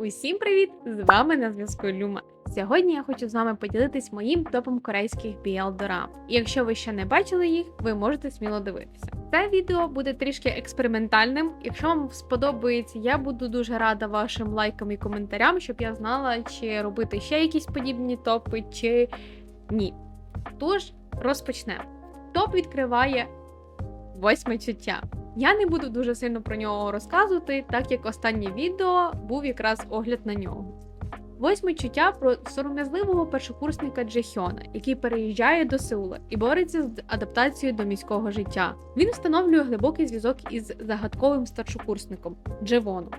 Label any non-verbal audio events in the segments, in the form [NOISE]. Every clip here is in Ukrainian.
Усім привіт! З вами на зв'язку Люма. Сьогодні я хочу з вами поділитись моїм топом корейських BL дорам. І якщо ви ще не бачили їх, ви можете сміло дивитися. Це відео буде трішки експериментальним. Якщо вам сподобається, я буду дуже рада вашим лайкам і коментарям, щоб я знала, чи робити ще якісь подібні топи, чи ні. Тож розпочнемо. Топ відкриває восьме чуття. Я не буду дуже сильно про нього розказувати, так як останнє відео був якраз огляд на нього. Восьме чуття про сором'язливого першокурсника Джехьона, який переїжджає до Сеула і бореться з адаптацією до міського життя. Він встановлює глибокий зв'язок із загадковим старшокурсником Джевоном.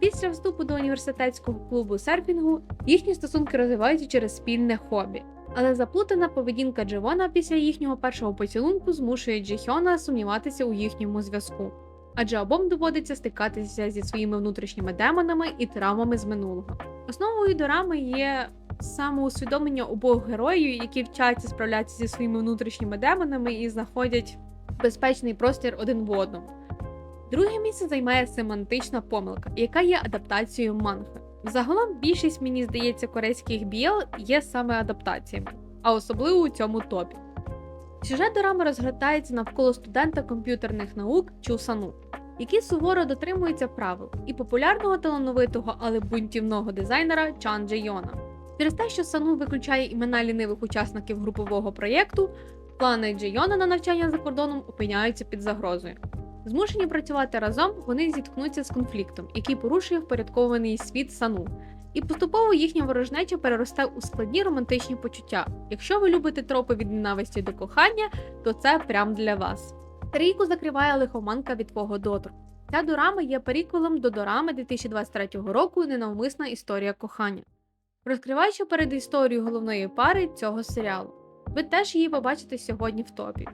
Після вступу до університетського клубу серфінгу їхні стосунки розвиваються через спільне хобі. Але заплутана поведінка Джевона після їхнього першого поцілунку змушує Джехьона сумніватися у їхньому зв'язку. Адже обом доводиться стикатися зі своїми внутрішніми демонами і травмами з минулого. Основою дорами є самоусвідомлення обох героїв, які вчаться справлятися зі своїми внутрішніми демонами і знаходять безпечний простір один в одному. Друге місце займає семантична помилка, яка є адаптацією манхви. Загалом більшість, мені здається, корейських біл є саме адаптаціями, а особливо у цьому топі. Сюжет дорами розгортається навколо студента комп'ютерних наук Чусану, який суворо дотримується правил, і популярного талановитого, але бунтівного дизайнера Чан Дже Йона. Через те, що Сану виключає імена лінивих учасників групового проєкту, плани Дже Йона на навчання за кордоном опиняються під загрозою. Змушені працювати разом, вони зіткнуться з конфліктом, який порушує впорядкований світ Сану. І поступово їхня ворожнеча переросте у складні романтичні почуття. Якщо ви любите тропи від ненависті до кохання, то це прям для вас. Трійку закриває лихоманка від твого доторку. Ця дорама є періквелом до дорами 2023 року Ненавмисна історія кохання, розкриваючи перед історією головної пари цього серіалу. Ви теж її побачите сьогодні в топі.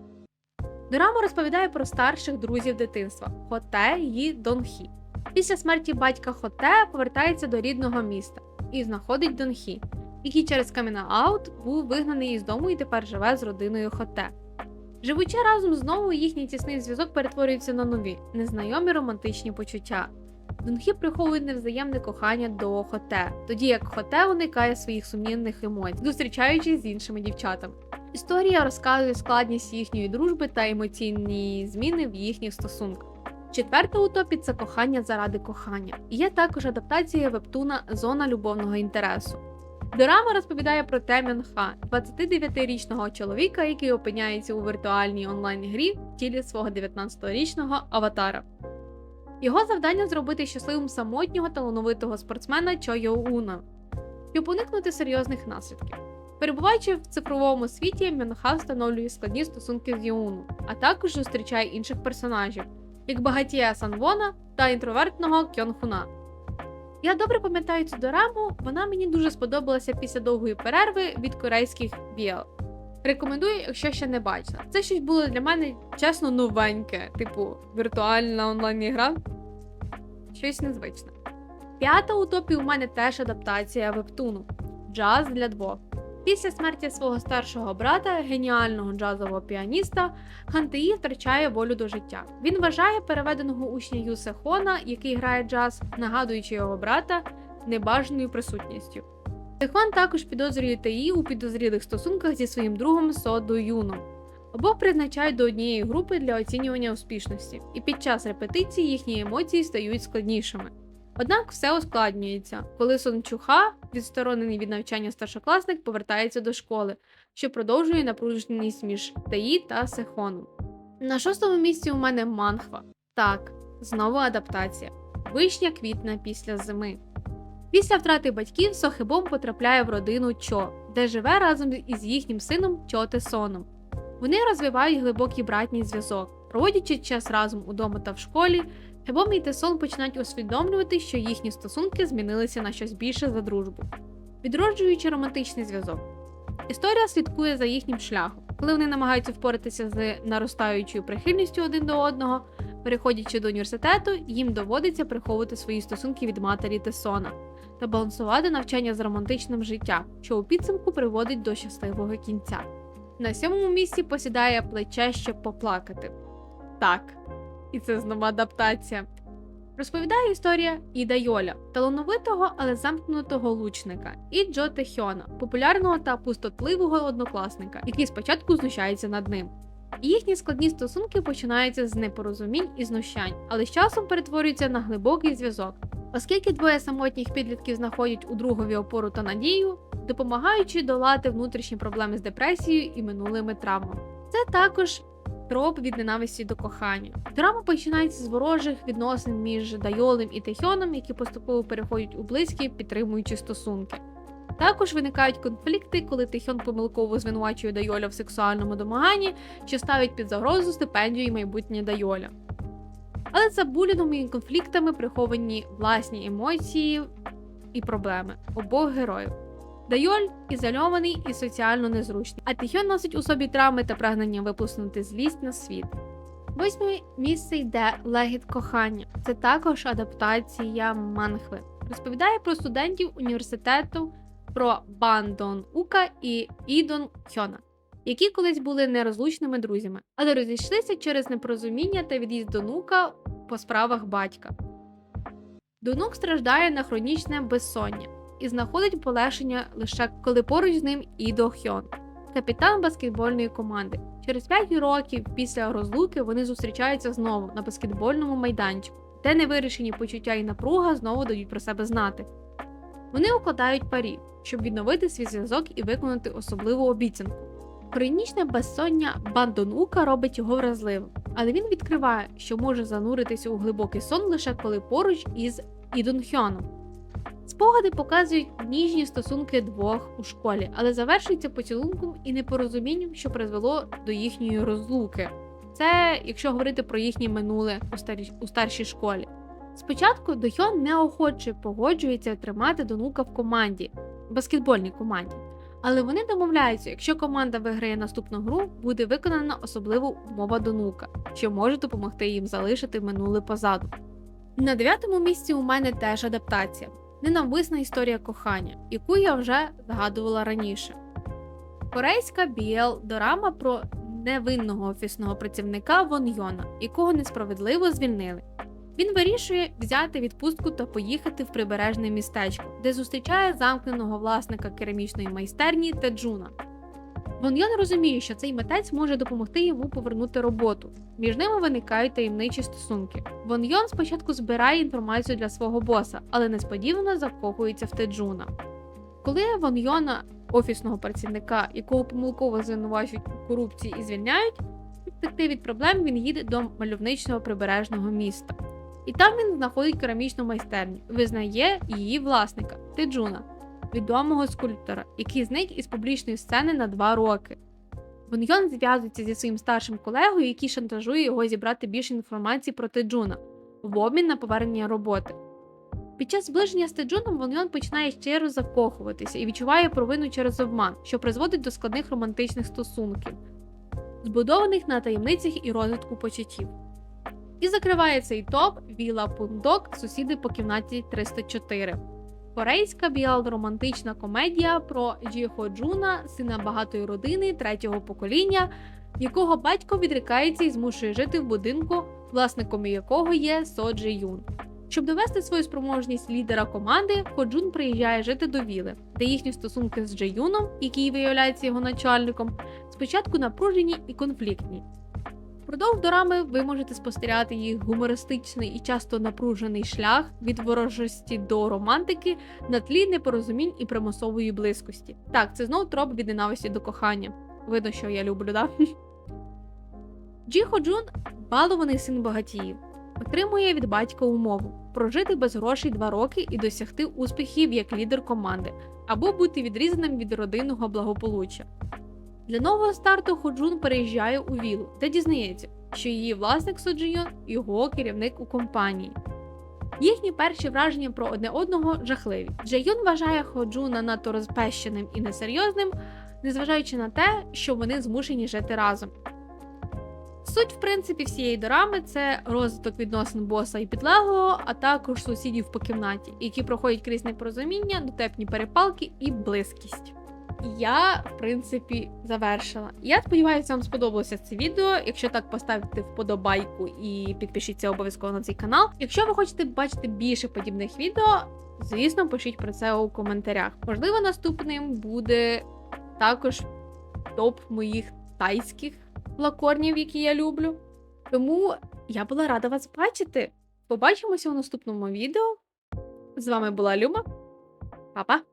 Дорама розповідає про старших друзів дитинства Хоте і Донхі. Після смерті батька Хоте повертається до рідного міста і знаходить Донхі, який через каміна-аут був вигнаний із дому і тепер живе з родиною Хоте. Живучи разом знову, їхній тісний зв'язок перетворюється на нові, незнайомі романтичні почуття. Донхі приховує невзаємне кохання до Хоте, тоді як Хоте уникає своїх сумнівних емоцій, зустрічаючись з іншими дівчатами. Історія розказує складність їхньої дружби та емоційні зміни в їхніх стосунках. Четверта у топі це кохання заради кохання. Є також адаптація вебтуна Зона любовного інтересу. Дорама розповідає про Тем'ян Ха, 29-річного чоловіка, який опиняється у віртуальній онлайн-грі в тілі свого 19-річного аватара. Його завдання зробити щасливим самотнього талановитого спортсмена Чо Йо Уна, щоб уникнути серйозних наслідків. Перебуваючи в цифровому світі, Мюнха встановлює складні стосунки з Йоуну, а також зустрічає інших персонажів, як багатія Санвона та інтровертного Кьонхуна. Я добре пам'ятаю цю дораму, вона мені дуже сподобалася після довгої перерви від корейських біл. Рекомендую, якщо ще не бачила. Це щось було для мене чесно новеньке, типу віртуальна онлайн-ігра. Щось незвичне. П'ята у топі у мене теж адаптація вебтуну Джаз для двох. Після смерті свого старшого брата, геніального джазового піаніста, Хантеї втрачає волю до життя. Він вважає переведеного учня Юсе Хона, який грає джаз, нагадуючи його брата, небажаною присутністю. Техон також підозрює Таї у підозрілих стосунках зі своїм другом Содо Юном. Обох призначають до однієї групи для оцінювання успішності, і під час репетиції їхні емоції стають складнішими. Однак все ускладнюється, коли Сон Чуха, відсторонений від навчання старшокласник, повертається до школи, що продовжує напруженість між Таї та Сехоном. На шостому місці у мене манхва. Так, знову адаптація. Вишня квітне після зими. Після втрати батьків Сохибом потрапляє в родину Чо, де живе разом із їхнім сином Чо Тесоном. Вони розвивають глибокий братній зв'язок, проводячи час разом удома та в школі. Гебом і Тесон починають усвідомлювати, що їхні стосунки змінилися на щось більше за дружбу, відроджуючи романтичний зв'язок. Історія слідкує за їхнім шляхом, коли вони намагаються впоратися з наростаючою прихильністю один до одного, переходячи до університету, їм доводиться приховувати свої стосунки від матері Тесона та балансувати навчання з романтичним життям, що у підсумку приводить до щасливого кінця. На сьомому місці посідає плече, щоб поплакати. Так, і це знову адаптація. Розповідає історія Іда Йоля, талановитого, але замкнутого лучника, і Джо Техьона, популярного та пустотливого однокласника, який спочатку знущається над ним. Їхні складні стосунки починаються з непорозумінь і знущань, але з часом перетворюються на глибокий зв'язок. Оскільки двоє самотніх підлітків знаходять у другові опору та надію, допомагаючи долати внутрішні проблеми з депресією і минулими травмами. Це також троп від ненависті до кохання. Драма починається з ворожих відносин між Дайолем і Техьоном, які поступово переходять у близькі, підтримуючі стосунки. Також виникають конфлікти, коли Техьон помилково звинувачує Дайоля в сексуальному домаганні чи ставить під загрозу стипендію і майбутнє Дайоля. Але за булінгом і конфліктами приховані власні емоції і проблеми обох героїв. Дайоль ізольований і соціально незручний, а Тихьон носить у собі травми та прагнення виплеснути злість на світ. Восьме місце йде легіт кохання. Це також адаптація манхви. Розповідає про студентів університету про Бандон Ука і Ідон Хьона, які колись були нерозлучними друзями, але розійшлися через непорозуміння та від'їзд Донука по справах батька. Донук страждає на хронічне безсоння і знаходить полегшення лише коли поруч з ним Ідо Хьон, капітан баскетбольної команди. Через 5 років після розлуки вони зустрічаються знову на баскетбольному майданчику, де невирішені почуття і напруга знову дають про себе знати. Вони укладають парі, щоб відновити свій зв'язок і виконати особливу обіцянку. Хронічне безсоння Бандонука робить його вразливим, але він відкриває, що може зануритися у глибокий сон лише коли поруч із Ідунхьоном. Спогади показують ніжні стосунки двох у школі, але завершуються поцілунком і непорозумінням, що призвело до їхньої розлуки. Це якщо говорити про їхнє минуле у, старі, у старшій школі. Спочатку Дохьон неохоче погоджується тримати Донука в команді, баскетбольній команді. Але вони домовляються, якщо команда виграє наступну гру, буде виконана особлива умова Донука, що може допомогти їм залишити минуле позаду. На дев'ятому місці у мене теж адаптація ненавмисна історія кохання, яку я вже згадувала раніше. Корейська BL дорама про невинного офісного працівника Вон Йона, якого несправедливо звільнили. Він вирішує взяти відпустку та поїхати в прибережне містечко, де зустрічає замкненого власника керамічної майстерні Теджуна. Вон Йон розуміє, що цей митець може допомогти йому повернути роботу. Між ними виникають таємничі стосунки. Вон Йон спочатку збирає інформацію для свого боса, але несподівано закохується в Теджуна. Коли Вон Йона, офісного працівника, якого помилково звинувачують у корупції і звільняють, втекти від проблем він їде до мальовничного прибережного міста. І там він знаходить керамічну майстерню, визнає її власника Теджуна, відомого скульптора, який зник із публічної сцени на два роки. Воньйон зв'язується зі своїм старшим колегою, який шантажує його зібрати більше інформації про Теджуна в обмін на повернення роботи. Під час зближення з Теджуном Воньйон починає щиро закохуватися і відчуває провину через обман, що призводить до складних романтичних стосунків, збудованих на таємницях і розвитку почуттів. І закриває цей топ Віла Пундок Сусіди по кімнаті 304. Корейська біал-романтична комедія про Джі Ходжуна, сина багатої родини третього покоління, якого батько відрікається і змушує жити в будинку, власником якого є Со Джи Юн. Щоб довести свою спроможність лідера команди, Ходжун приїжджає жити до Віли, де їхні стосунки з Джи Юном, який виявляється його начальником, спочатку напружені і конфліктні. Впродовж дорами ви можете спостерігати їх гумористичний і часто напружений шлях від ворожості до романтики на тлі непорозумінь і примусової близькості. Так, це знов троп від ненависті до кохання. Видно, що я люблю, да? [LAUGHS] Джі Ходжун балований син багатіїв, отримує від батька умову прожити без грошей два роки і досягти успіхів як лідер команди, або бути відрізаним від родинного благополуччя. Для нового старту Ходжун переїжджає у Вілу, де дізнається, що її власник Соджийон – його керівник у компанії. Їхні перші враження про одне одного жахливі. Джейон вважає Ходжуна надто розпещеним і несерйозним, незважаючи на те, що вони змушені жити разом. Суть, в принципі, всієї дорами це розвиток відносин боса і підлеглого, а також сусідів по кімнаті, які проходять крізь непорозуміння, дотепні перепалки і близькість. Я, в принципі, завершила. Я сподіваюся, вам сподобалося це відео. Якщо так, поставте вподобайку і підпишіться обов'язково на цей канал. Якщо ви хочете бачити більше подібних відео, звісно, пишіть про це у коментарях. Можливо, наступним буде також топ моїх тайських лакорнів, які я люблю. Тому я була рада вас бачити. Побачимося у наступному відео. З вами була Люба. Па-па!